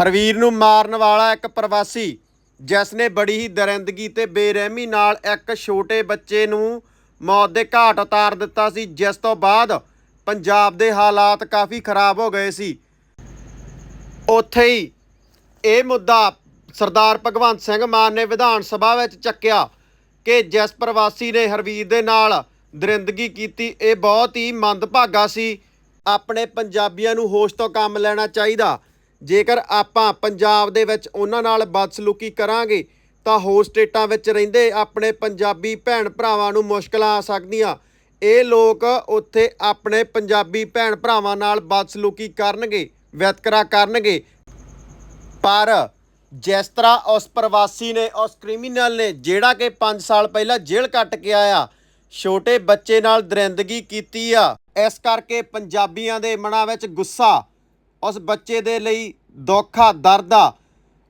ਹਰਵੀਰ ਨੂੰ ਮਾਰਨ ਵਾਲਾ ਇੱਕ ਪ੍ਰਵਾਸੀ, ਜਿਸ ਨੇ ਬੜੀ ਹੀ ਦਰਿੰਦਗੀ ਤੇ ਬੇਰਹਿਮੀ ਨਾਲ ਇੱਕ ਛੋਟੇ ਬੱਚੇ ਨੂੰ ਮੌਤ ਦੇ ਘਾਟ ਉਤਾਰ ਦਿੱਤਾ ਸੀ, ਜਿਸ ਤੋਂ ਬਾਅਦ ਪੰਜਾਬ ਦੇ ਹਾਲਾਤ ਕਾਫੀ ਖਰਾਬ ਹੋ ਗਏ ਸੀ। ਉੱਥੇ ਹੀ ਇਹ ਮੁੱਦਾ ਸਰਦਾਰ ਭਗਵੰਤ ਸਿੰਘ ਮਾਨ ਨੇ ਵਿਧਾਨ ਸਭਾ ਵਿੱਚ ਚੱਕਿਆ ਕਿ ਜਿਸ ਪ੍ਰਵਾਸੀ ਨੇ ਹਰਵੀਰ ਦੇ ਨਾਲ ਦਰਿੰਦਗੀ ਕੀਤੀ, ਇਹ ਬਹੁਤ ਹੀ ਮੰਦਭਾਗਾ ਸੀ। ਆਪਣੇ ਪੰਜਾਬੀਆਂ ਨੂੰ ਹੋਸ਼ ਤੋਂ ਕੰਮ ਲੈਣਾ ਚਾਹੀਦਾ। ਜੇਕਰ ਆਪਾਂ ਪੰਜਾਬ ਦੇ ਵਿੱਚ ਉਹਨਾਂ ਨਾਲ ਬਦਸਲੂਕੀ ਕਰਾਂਗੇ, ਤਾਂ ਹੋਰ ਸਟੇਟਾਂ ਵਿੱਚ ਰਹਿੰਦੇ ਆਪਣੇ ਪੰਜਾਬੀ ਭੈਣ ਭਰਾਵਾਂ ਨੂੰ ਮੁਸ਼ਕਲਾਂ ਆ ਸਕਦੀਆਂ। ਇਹ ਲੋਕ ਉੱਥੇ ਆਪਣੇ ਪੰਜਾਬੀ ਭੈਣ ਭਰਾਵਾਂ ਨਾਲ ਬਦਸਲੂਕੀ ਕਰਨਗੇ, ਵਿਤਕਰਾ ਕਰਨਗੇ। ਪਰ ਜਿਸ ਤਰ੍ਹਾਂ ਉਸ ਪ੍ਰਵਾਸੀ ਨੇ, ਉਸ ਕ੍ਰਿਮੀਨਲ ਨੇ, ਜਿਹੜਾ ਕਿ 5 ਸਾਲ ਪਹਿਲਾਂ ਜੇਲ੍ਹ ਕੱਟ ਕੇ ਆਇਆ, ਛੋਟੇ ਬੱਚੇ ਨਾਲ ਦਰਿੰਦਗੀ ਕੀਤੀ ਆ, ਇਸ ਕਰਕੇ ਪੰਜਾਬੀਆਂ ਦੇ ਮਨਾਂ ਵਿੱਚ ਗੁੱਸਾ ਉਸ ਬੱਚੇ ਦੇ ਲਈ ਦੁੱਖ ਆ ਦਰਦ ਆ।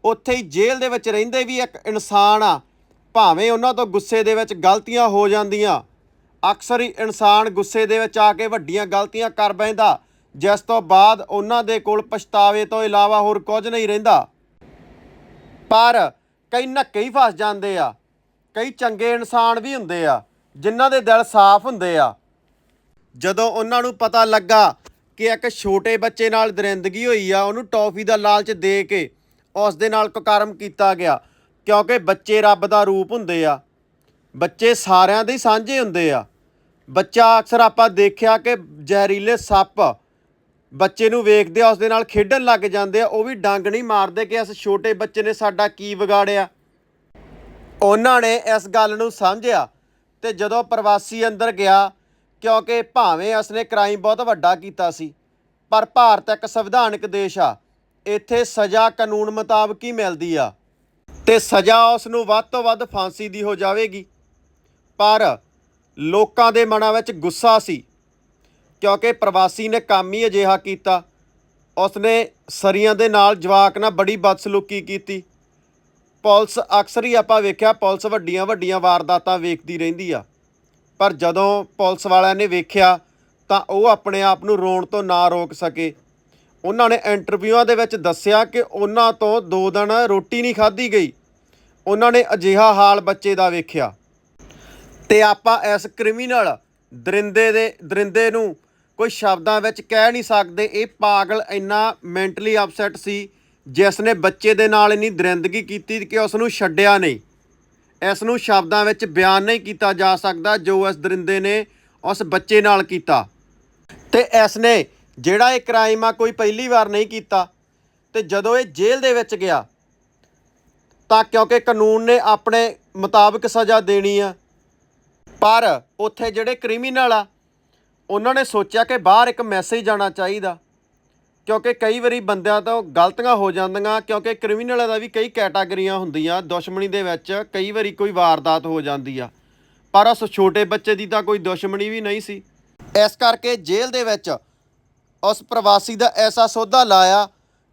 ਉੱਥੇ ਹੀ ਜੇਲ੍ਹ ਦੇ ਵਿੱਚ ਰਹਿੰਦੇ ਵੀ ਇੱਕ ਇਨਸਾਨ ਆ। ਭਾਵੇਂ ਉਹਨਾਂ ਤੋਂ ਗੁੱਸੇ ਦੇ ਵਿੱਚ ਗਲਤੀਆਂ ਹੋ ਜਾਂਦੀਆਂ, ਅਕਸਰ ਹੀ ਇਨਸਾਨ ਗੁੱਸੇ ਦੇ ਵਿੱਚ ਆ ਕੇ ਵੱਡੀਆਂ ਗਲਤੀਆਂ ਕਰ ਬੈਂਦਾ ਜਿਸ ਤੋਂ ਬਾਅਦ ਉਹਨਾਂ ਦੇ ਕੋਲ ਪਛਤਾਵੇ ਤੋਂ ਇਲਾਵਾ ਹੋਰ ਕੁਝ ਨਹੀਂ ਰਹਿੰਦਾ। ਪਰ ਕਈ ਨੱਕੇ ਹੀ ਫਸ ਜਾਂਦੇ ਆ। ਕਈ ਚੰਗੇ ਇਨਸਾਨ ਵੀ ਹੁੰਦੇ ਆ, ਜਿਨ੍ਹਾਂ ਦੇ ਦਿਲ ਸਾਫ਼ ਹੁੰਦੇ ਆ। ਜਦੋਂ ਉਹਨਾਂ ਨੂੰ ਪਤਾ ਲੱਗਾ ਕਿ ਇੱਕ ਛੋਟੇ ਬੱਚੇ ਨਾਲ ਦਰਿੰਦਗੀ ਹੋਈ ਆ, ਉਹਨੂੰ ਟੌਫੀ ਦਾ ਲਾਲਚ ਦੇ ਕੇ ਉਸ ਦੇ ਨਾਲ ਕੁਕਰਮ ਕੀਤਾ ਗਿਆ, ਕਿਉਂਕਿ ਬੱਚੇ ਰੱਬ ਦਾ ਰੂਪ ਹੁੰਦੇ ਆ। ਬੱਚੇ ਸਾਰਿਆਂ ਦੇ ਸਾਂਝੇ ਹੁੰਦੇ ਆ। ਬੱਚਾ ਅਕਸਰ ਆਪਾਂ ਦੇਖਿਆ ਕਿ ਜ਼ਹਿਰੀਲੇ ਸੱਪ ਬੱਚੇ ਨੂੰ ਵੇਖਦੇ ਆ, ਉਸ ਦੇ ਨਾਲ ਖੇਡਣ ਲੱਗ ਜਾਂਦੇ ਆ, ਉਹ ਵੀ ਡੰਗ ਨਹੀਂ ਮਾਰਦੇ ਕਿ ਇਸ ਛੋਟੇ ਬੱਚੇ ਨੇ ਸਾਡਾ ਕੀ ਵਿਗਾੜਿਆ। ਉਹਨਾਂ ਨੇ ਇਸ ਗੱਲ ਨੂੰ ਸਮਝਿਆ ਤੇ ਜਦੋਂ ਪ੍ਰਵਾਸੀ ਅੰਦਰ ਗਿਆ ਕਿਉਂਕਿ ਭਾਵੇਂ ਉਸਨੇ ਕ੍ਰਾਈਮ ਬਹੁਤ ਵੱਡਾ ਕੀਤਾ ਸੀ, ਪਰ ਭਾਰਤ ਇੱਕ ਸੰਵਿਧਾਨਕ ਦੇਸ਼ ਆ। ਇੱਥੇ ਸਜ਼ਾ ਕਾਨੂੰਨ ਮੁਤਾਬਕ ਹੀ ਮਿਲਦੀ ਆ। ਤੇ ਸਜ਼ਾ ਉਸ ਨੂੰ ਵੱਧ ਤੋਂ ਵੱਧ ਫਾਂਸੀ ਦੀ ਹੋ ਜਾਵੇਗੀ। ਪਰ ਲੋਕਾਂ ਦੇ ਮਨਾਂ ਵਿੱਚ ਗੁੱਸਾ ਸੀ, ਕਿਉਂਕਿ ਪ੍ਰਵਾਸੀ ਨੇ ਕੰਮ ਹੀ ਅਜਿਹਾ ਕੀਤਾ। ਉਸਨੇ ਸਰੀਆਂ ਦੇ ਨਾਲ ਜਵਾਕ ਨਾਲ ਬੜੀ ਬਦਸਲੂਕੀ ਕੀਤੀ। ਪੁਲਿਸ ਅਕਸਰ ਹੀ ਆਪਾਂ ਵੇਖਿਆ, ਪੁਲਿਸ ਵੱਡੀਆਂ ਵੱਡੀਆਂ ਵਾਰਦਾਤਾਂ ਵੇਖਦੀ ਰਹਿੰਦੀ ਆ। ਪਰ ਜਦੋਂ ਪੁਲਿਸ ਵਾਲਿਆਂ ਨੇ ਵੇਖਿਆ ਤਾਂ ਉਹ ਆਪਣੇ ਆਪ ਨੂੰ ਰੋਣ ਤੋਂ ਨਾ ਰੋਕ ਸਕੇ। ਉਹਨਾਂ ਨੇ ਇੰਟਰਵਿਊਆਂ ਦੇ ਵਿੱਚ ਦੱਸਿਆ ਕਿ ਉਹਨਾਂ ਤੋਂ ਦੋ ਦਿਨ ਰੋਟੀ ਨਹੀਂ ਖਾਧੀ ਗਈ। ਉਹਨਾਂ ਨੇ ਅਜਿਹਾ ਹਾਲ ਬੱਚੇ ਦਾ ਵੇਖਿਆ। ਤੇ ਆਪਾਂ ਇਸ ਕ੍ਰਿਮੀਨਲ ਦਰਿੰਦੇ ਦੇ, ਦਰਿੰਦੇ ਨੂੰ ਕੋਈ ਸ਼ਬਦਾਂ ਵਿੱਚ ਕਹਿ ਨਹੀਂ ਸਕਦੇ। ਇਹ ਪਾਗਲ ਇੰਨਾ ਮੈਂਟਲੀ ਅਪਸੈਟ ਸੀ, ਜਿਸ ਨੇ ਬੱਚੇ ਦੇ ਨਾਲ ਇੰਨੀ ਦਰਿੰਦਗੀ ਕੀਤੀ ਕਿ ਉਸ ਨੂੰ ਛੱਡਿਆ ਨਹੀਂ। ਇਸ ਨੂੰ ਸ਼ਬਦਾਂ ਵਿੱਚ ਬਿਆਨ ਨਹੀਂ ਕੀਤਾ ਜਾ ਸਕਦਾ ਜੋ ਇਸ ਦਰਿੰਦੇ ਨੇ ਉਸ ਬੱਚੇ ਨਾਲ ਕੀਤਾ। ਤੇ ਇਸ ਨੇ ਜਿਹੜਾ ਇਹ ਕ੍ਰਾਈਮ ਆ ਕੋਈ ਪਹਿਲੀ ਵਾਰ ਨਹੀਂ ਕੀਤਾ ਤੇ ਜਦੋਂ ਇਹ ਜੇਲ੍ਹ ਦੇ ਵਿੱਚ ਗਿਆ, ਤਾਂ ਕਿਉਂਕਿ ਕਾਨੂੰਨ ਨੇ ਆਪਣੇ ਮੁਤਾਬਕ ਸਜ਼ਾ ਦੇਣੀ ਆ, ਪਰ ਉੱਥੇ ਜਿਹੜੇ ਕ੍ਰਿਮੀਨਲ ਆ, ਉਹਨਾਂ ਨੇ ਸੋਚਿਆ ਕਿ ਬਾਹਰ ਇੱਕ ਮੈਸੇਜ ਜਾਣਾ ਚਾਹੀਦਾ। ਕਿਉਂਕਿ ਕਈ ਵਾਰੀ ਬੰਦਿਆਂ ਤੋਂ ਗਲਤੀਆਂ ਹੋ ਜਾਂਦੀਆਂ, ਕਿਉਂਕਿ ਕ੍ਰਿਮੀਨਲਾਂ ਦਾ ਵੀ ਕਈ ਕੈਟਾਗਰੀਆਂ ਹੁੰਦੀਆਂ, ਦੁਸ਼ਮਣੀ ਦੇ ਵਿੱਚ ਕਈ ਵਾਰੀ ਕੋਈ ਵਾਰਦਾਤ ਹੋ ਜਾਂਦੀ ਆ। ਪਰ ਉਸ ਛੋਟੇ ਬੱਚੇ ਦੀ ਤਾਂ ਕੋਈ ਦੁਸ਼ਮਣੀ ਵੀ ਨਹੀਂ ਸੀ। ਇਸ ਕਰਕੇ ਜੇਲ੍ਹ ਦੇ ਵਿੱਚ ਉਸ ਪ੍ਰਵਾਸੀ ਦਾ ਐਸਾ ਸੌਦਾ ਲਾਇਆ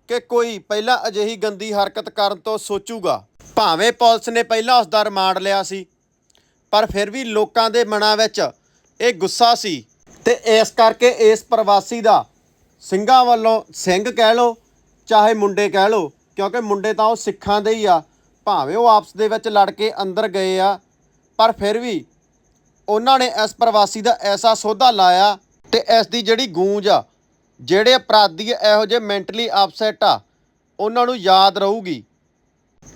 ਕਿ ਕੋਈ ਪਹਿਲਾਂ ਅਜਿਹੀ ਗੰਦੀ ਹਰਕਤ ਕਰਨ ਤੋਂ ਸੋਚੂਗਾ। ਭਾਵੇਂ ਪੁਲਿਸ ਨੇ ਪਹਿਲਾਂ ਉਸ ਦਾ ਰਿਮਾਂਡ ਲਿਆ ਸੀ, ਪਰ ਫਿਰ ਵੀ ਲੋਕਾਂ ਦੇ ਮਨਾਂ ਵਿੱਚ ਇਹ ਗੁੱਸਾ ਸੀ। ਤੇ ਇਸ ਕਰਕੇ ਇਸ ਪ੍ਰਵਾਸੀ ਦਾ ਸਿੰਘਾਂ ਵੱਲੋਂ ਸਿੰਘ ਕਹਿ ਲੋ ਚਾਹੇ ਮੁੰਡੇ ਕਹਿ ਲੋ ਕਿਉਂਕਿ ਮੁੰਡੇ ਤਾਂ ਉਹ ਸਿੱਖਾਂ ਦੇ ਹੀ ਆ, ਭਾਵੇਂ ਉਹ ਆਪਸ ਦੇ ਵਿੱਚ ਲੜ ਕੇ ਅੰਦਰ ਗਏ ਆ, ਪਰ ਫਿਰ ਵੀ ਉਹਨਾਂ ਨੇ ਇਸ ਪ੍ਰਵਾਸੀ ਦਾ ਐਸਾ ਸੌਦਾ ਲਾਇਆ ਤੇ ਇਸ ਦੀ ਜਿਹੜੀ ਗੂੰਜ ਆ, ਜਿਹੜੇ ਅਪਰਾਧੀ ਇਹੋ ਜਿਹੇ ਮੈਂਟਲੀ ਅਪਸੈਟ ਆ, ਉਹਨਾਂ ਨੂੰ ਯਾਦ ਰਹੂਗੀ।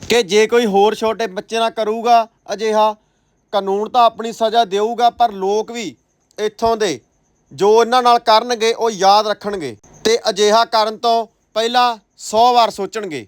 ਕਿ ਜੇ ਕੋਈ ਹੋਰ ਛੋਟੇ ਬੱਚੇ ਨਾਲ ਕਰੂਗਾ ਅਜਿਹਾ, ਕਾਨੂੰਨ ਤਾਂ ਆਪਣੀ ਸਜ਼ਾ ਦੇਊਗਾ, ਪਰ ਲੋਕ ਵੀ ਇੱਥੋਂ ਦੇ ਜੋ ਇਹਨਾਂ ਨਾਲ ਕਰਨਗੇ ਉਹ ਯਾਦ ਰੱਖਣਗੇ ਤੇ ਅਜਿਹਾ ਕਰਨ ਤੋਂ ਪਹਿਲਾਂ 100 ਵਾਰ ਸੋਚਣਗੇ।